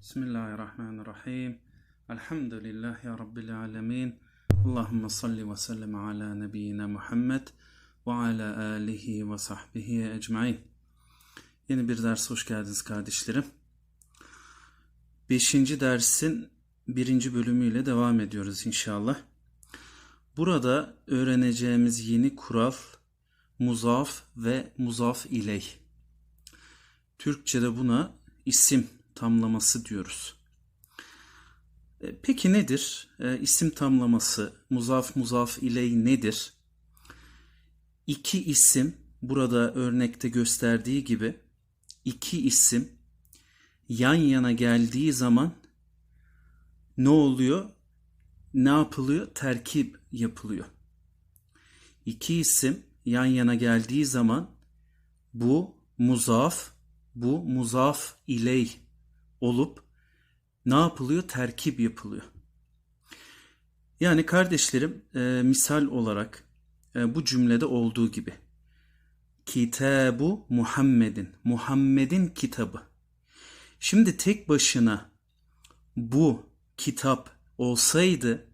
Bismillahirrahmanirrahim. Elhamdülillahi Rabbil alemin. Allahümme salli ve sellem ala nebiyyina Muhammed ve ala alihi ve sahbihi ecmain. Yeni bir ders hoş geldiniz kardeşlerim. Beşinci dersin birinci bölümüyle devam ediyoruz inşallah. Burada öğreneceğimiz yeni kural muzaf ve muzaf iley. Türkçe'de buna isim tamlaması diyoruz. E, Peki nedir? E, isim tamlaması, muzaf muzaf iley nedir? İki isim, burada örnekte gösterdiği gibi iki isim yan yana geldiği zaman ne oluyor? Ne yapılıyor? Terkip yapılıyor. İki isim yan yana geldiği zaman bu muzaf, bu muzaf iley olup ne yapılıyor? Terkip yapılıyor. Yani kardeşlerim e, misal olarak e, bu cümlede olduğu gibi Kitabu Muhammedin Muhammed'in kitabı. Şimdi tek başına bu kitap olsaydı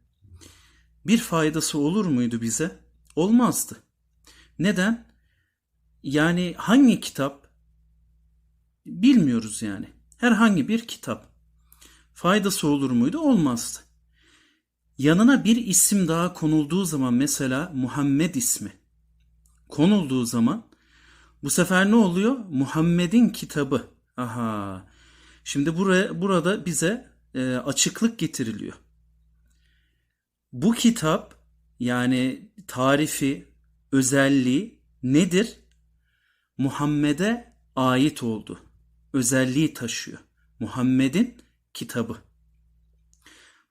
bir faydası olur muydu bize? Olmazdı. Neden? Yani hangi kitap? Bilmiyoruz yani. Herhangi bir kitap. Faydası olur muydu? Olmazdı. Yanına bir isim daha konulduğu zaman mesela Muhammed ismi konulduğu zaman bu sefer ne oluyor? Muhammed'in kitabı. Aha. Şimdi buraya burada bize e, açıklık getiriliyor. Bu kitap yani tarifi, özelliği nedir? Muhammed'e ait oldu. Özelliği taşıyor. Muhammed'in kitabı.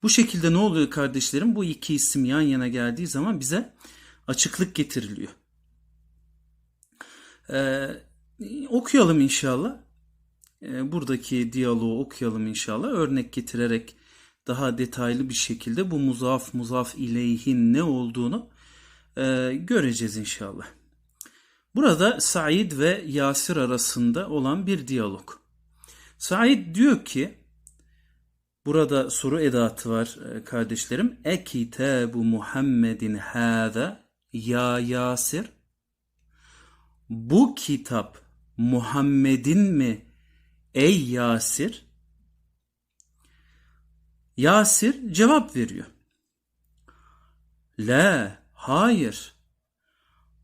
Bu şekilde ne oluyor kardeşlerim? Bu iki isim yan yana geldiği zaman bize açıklık getiriliyor. Ee, okuyalım inşallah. Ee, buradaki diyaloğu okuyalım inşallah. Örnek getirerek daha detaylı bir şekilde bu muzaf muzaf ileyhin ne olduğunu e, göreceğiz inşallah. Burada Said ve Yasir arasında olan bir diyalog. Said diyor ki burada soru edatı var e, kardeşlerim. E kitabu Muhammedin hâza ya Yasir bu kitap Muhammed'in mi ey Yasir? Yasir cevap veriyor. La, hayır.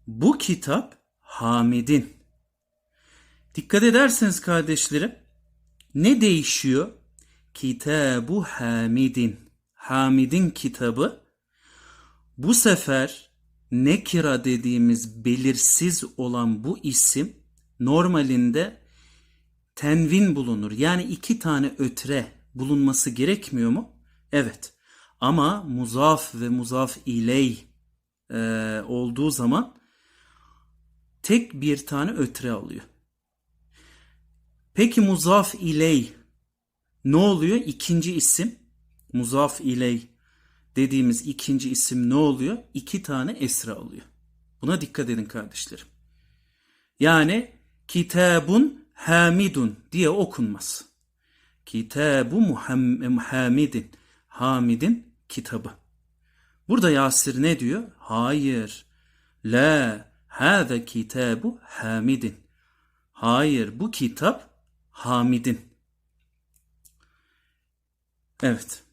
Bu kitap Hamid'in. Dikkat ederseniz kardeşlerim ne değişiyor? Kitabu Hamid'in. Hamid'in kitabı bu sefer nekira dediğimiz belirsiz olan bu isim normalinde tenvin bulunur. Yani iki tane ötre bulunması gerekmiyor mu? Evet. Ama muzaf ve muzaf iley e, olduğu zaman tek bir tane ötre alıyor. Peki muzaf iley ne oluyor? İkinci isim muzaf iley dediğimiz ikinci isim ne oluyor? İki tane esra alıyor. Buna dikkat edin kardeşlerim. Yani kitabun hamidun diye okunmaz. Kitabu Muhammedin. Hamid'in kitabı. Burada Yasir ne diyor? Hayır. La hâze kitabu Hamidin. Hayır bu kitap Hamid'in. Evet.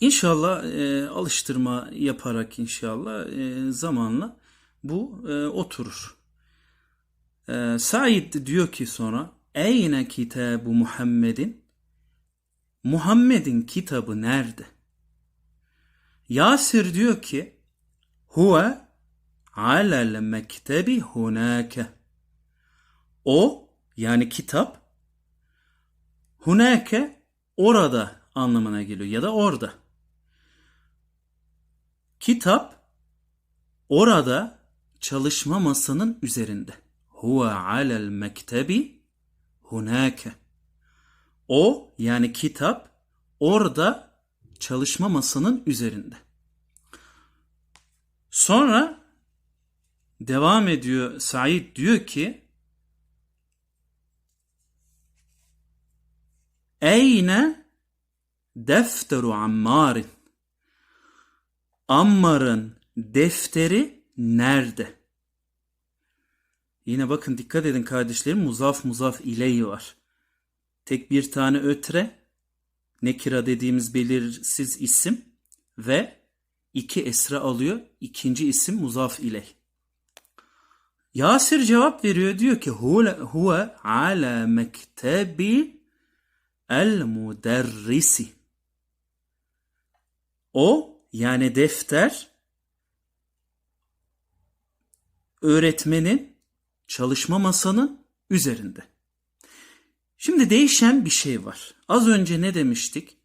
İnşallah e, alıştırma yaparak inşallah e, zamanla bu e, oturur. E, Said diyor ki sonra Eyne kitabu Muhammedin? Muhammed'in kitabı nerede? Yasir diyor ki Huve alel mektebi hunake. O yani kitap hunake orada anlamına geliyor ya da orada. Kitap orada çalışma masanın üzerinde. Huve alel mektebi hunake. O yani kitap orada çalışma masanın üzerinde. Sonra devam ediyor Said diyor ki Eyne defteru ammarin. Ammar'ın defteri nerede? Yine bakın dikkat edin kardeşlerim muzaf muzaf ileyi var. Tek bir tane ötre, nekira dediğimiz belirsiz isim ve iki esra alıyor. İkinci isim muzaf iley. Yasir cevap veriyor diyor ki huve, ala mektebi el muderrisi. O yani defter öğretmenin çalışma masanın üzerinde. Şimdi değişen bir şey var. Az önce ne demiştik?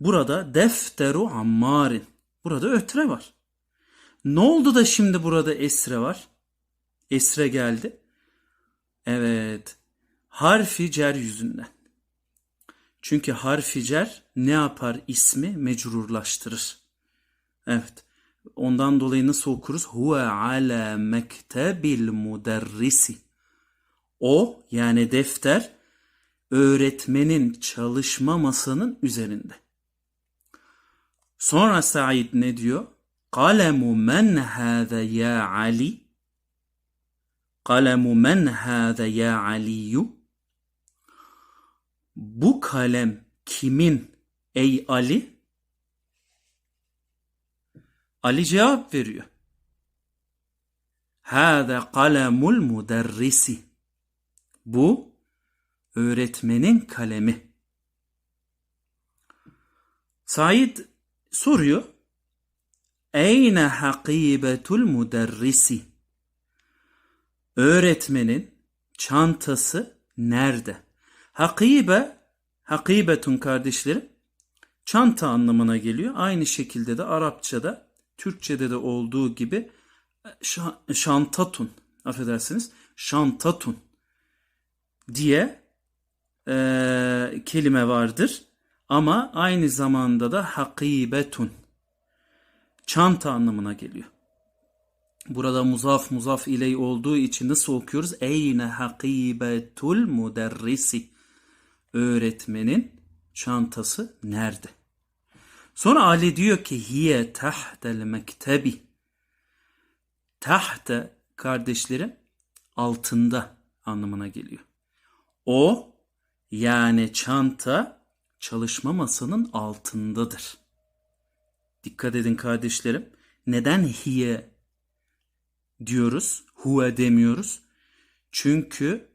Burada defteru ammarin. Burada ötre var. Ne oldu da şimdi burada esre var? Esre geldi. Evet. Harfi cer yüzünden. Çünkü harfi cer ne yapar? ismi mecrurlaştırır. Evet. Ondan dolayı nasıl okuruz? Huve ala mektebil muderrisi. O yani defter öğretmenin çalışma masanın üzerinde. Sonra Said ne diyor? Kalemu men hâze ya Ali? Kalemu men hâze ya Aliyu? Bu kalem kimin ey Ali? Ali cevap veriyor. Hâze kalemul muderrisi. Bu öğretmenin kalemi. Said soruyor. Eyne hakibetul muderrisi? Öğretmenin çantası nerede? Hakibe, hakibetun kardeşlerim, çanta anlamına geliyor. Aynı şekilde de Arapçada, Türkçede de olduğu gibi şantatun, affedersiniz, şantatun diye e, kelime vardır. Ama aynı zamanda da hakibetun, çanta anlamına geliyor. Burada muzaf muzaf iley olduğu için nasıl okuyoruz? Eyne hakibetul muderrisi. Öğretmenin çantası nerede? Sonra Ali diyor ki hiye tahtel mektebi. Tahte kardeşlerim altında anlamına geliyor. O yani çanta çalışma masanın altındadır. Dikkat edin kardeşlerim. Neden hiye diyoruz, huve demiyoruz? Çünkü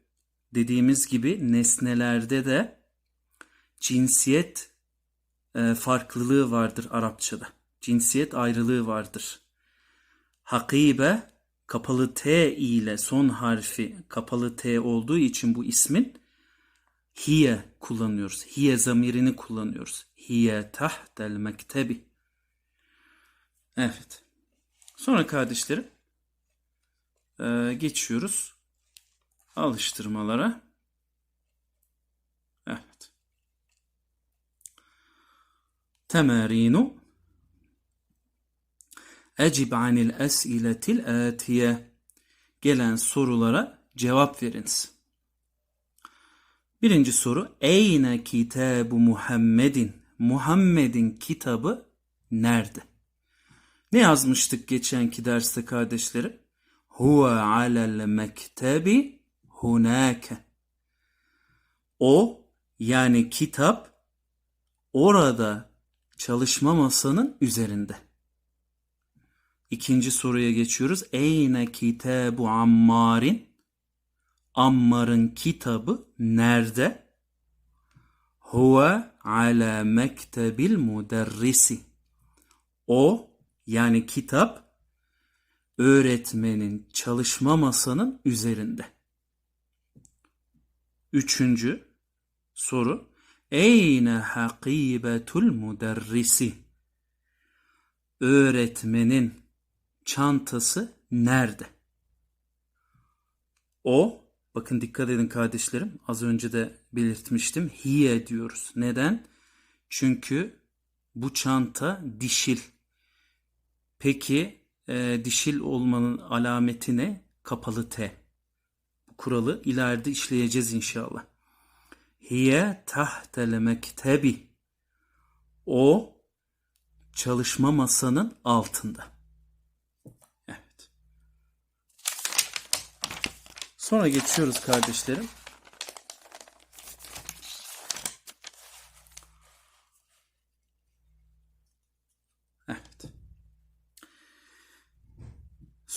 dediğimiz gibi nesnelerde de cinsiyet e, farklılığı vardır Arapçada. Cinsiyet ayrılığı vardır. Hakibe kapalı T ile son harfi kapalı T olduğu için bu ismin hiye kullanıyoruz. Hiye zamirini kullanıyoruz. Hiye tahtel mektebi. Evet. Sonra kardeşlerim e, geçiyoruz alıştırmalara. Evet. Temerinu Ecib anil es'iletil atiye Gelen sorulara cevap veriniz. Birinci soru Eyne kitabu Muhammedin Muhammed'in kitabı nerede? Ne yazmıştık geçenki derste kardeşlerim? Huve alel mektebi hunake. O yani kitap orada çalışma masanın üzerinde. İkinci soruya geçiyoruz. Eyne kitabu ammarin? Ammar'ın kitabı nerede? Huve ala mektebil muderrisi. O yani kitap öğretmenin çalışma masanın üzerinde. Üçüncü soru. Eyne hakibetul muderrisi? Öğretmenin çantası nerede? O, bakın dikkat edin kardeşlerim, az önce de belirtmiştim, hiye diyoruz. Neden? Çünkü bu çanta dişil. Peki e, dişil olmanın alameti ne? Kapalı T. Bu kuralı ileride işleyeceğiz inşallah. Hiye tahtel mektebi. O çalışma masanın altında. Evet. Sonra geçiyoruz kardeşlerim. Evet.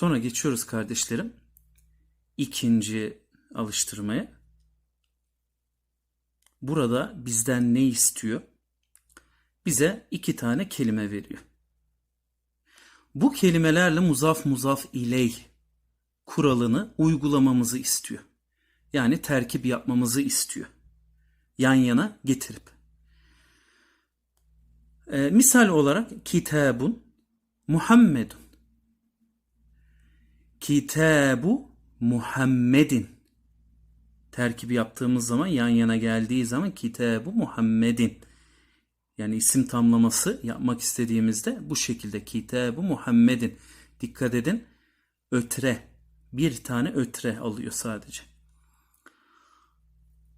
Sonra geçiyoruz kardeşlerim. ikinci alıştırmaya. Burada bizden ne istiyor? Bize iki tane kelime veriyor. Bu kelimelerle muzaf muzaf iley kuralını uygulamamızı istiyor. Yani terkip yapmamızı istiyor. Yan yana getirip. Ee, misal olarak kitabun Muhammedun. Kitabu Muhammedin. Terkibi yaptığımız zaman yan yana geldiği zaman kitabu Muhammedin. Yani isim tamlaması yapmak istediğimizde bu şekilde kitabu Muhammedin. Dikkat edin ötre bir tane ötre alıyor sadece.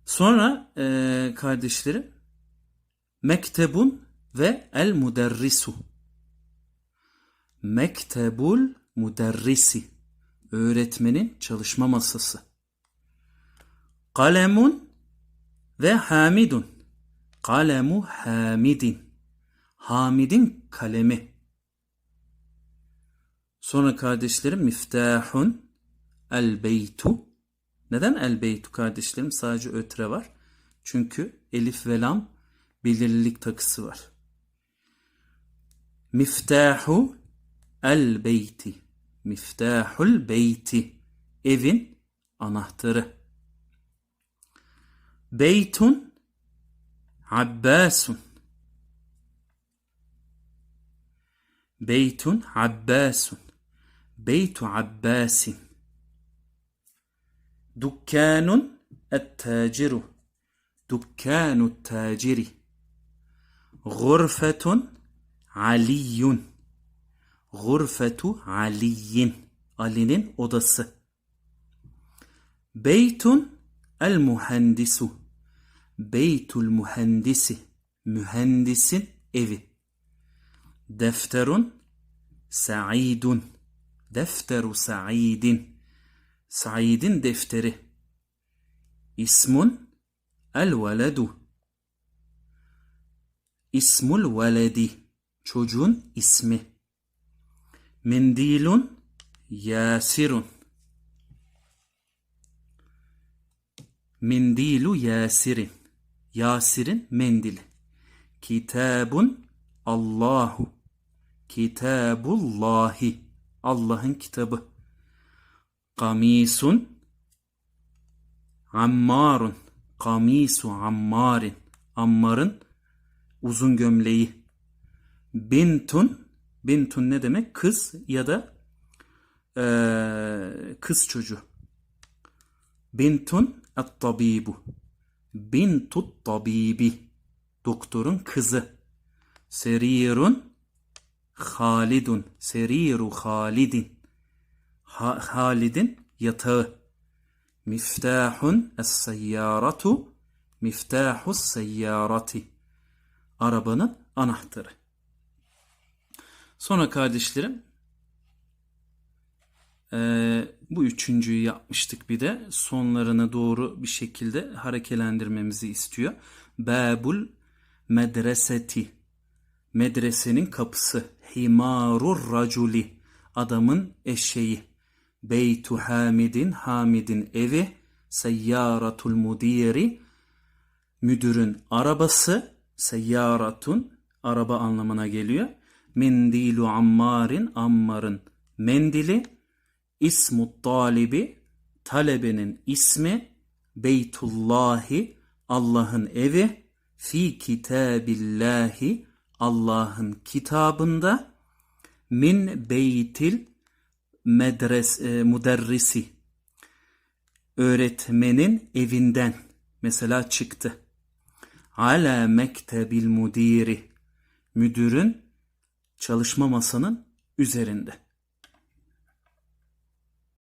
Sonra e, kardeşlerim mektebun ve el muderrisu. Mektebul muderrisi. Öğretmenin çalışma masası. Kalemun ve hamidun. Kalemu hamidin. Hamidin kalemi. Sonra kardeşlerim miftahun el beytu. Neden el beytu kardeşlerim? Sadece ötre var. Çünkü elif ve lam belirlilik takısı var. Miftahu el beyti. مفتاح البيت إذن أنهتر بيت عباس. بيت عباس. بيت عباس. دكان التاجر. دكان التاجر. غرفة علي. Gurfetu Aliyin. Ali'nin odası. Beytun el muhendisu. Beytul mühendisi. Mühendisin evi. Defterun Sa'idun. Defteru Sa'idin. Sa'idin defteri. İsmun el veledu. İsmul veledi. Çocuğun ismi. Mendilun Yasirun. Mendilu Yasir'in. Yasir'in mendili. Kitabun Allahu. Kitabullahi. Allah'ın kitabı. Kamisun Ammarun. Kamisu Ammarin. Ammar'ın uzun gömleği. Bintun. Bintun ne demek? Kız ya da ee, kız çocuğu. Bintun et-tabibu. Bintut tabibi. Doktorun kızı. Serirun Halidun. Seriru Halidin. Ha Halid'in yatağı. Miftahun es-seyyaratu. Miftahus seyyarati. Arabanın anahtarı. Sonra kardeşlerim ee, bu üçüncüyü yapmıştık bir de. Sonlarını doğru bir şekilde harekelendirmemizi istiyor. Babul medreseti. Medresenin kapısı. Himarur raculi. Adamın eşeği. Beytu Hamidin. Hamidin evi. Seyyaratul mudiri. Müdürün arabası. Seyyaratun. Araba anlamına geliyor. Mendilu ammarin. Ammarın mendili. İsmu talibi talebenin ismi Beytullahi Allah'ın evi fi kitabillahi Allah'ın kitabında min beytil medres e, muderrisi öğretmenin evinden mesela çıktı. Ala mektebil mudiri müdürün çalışma masanın üzerinde.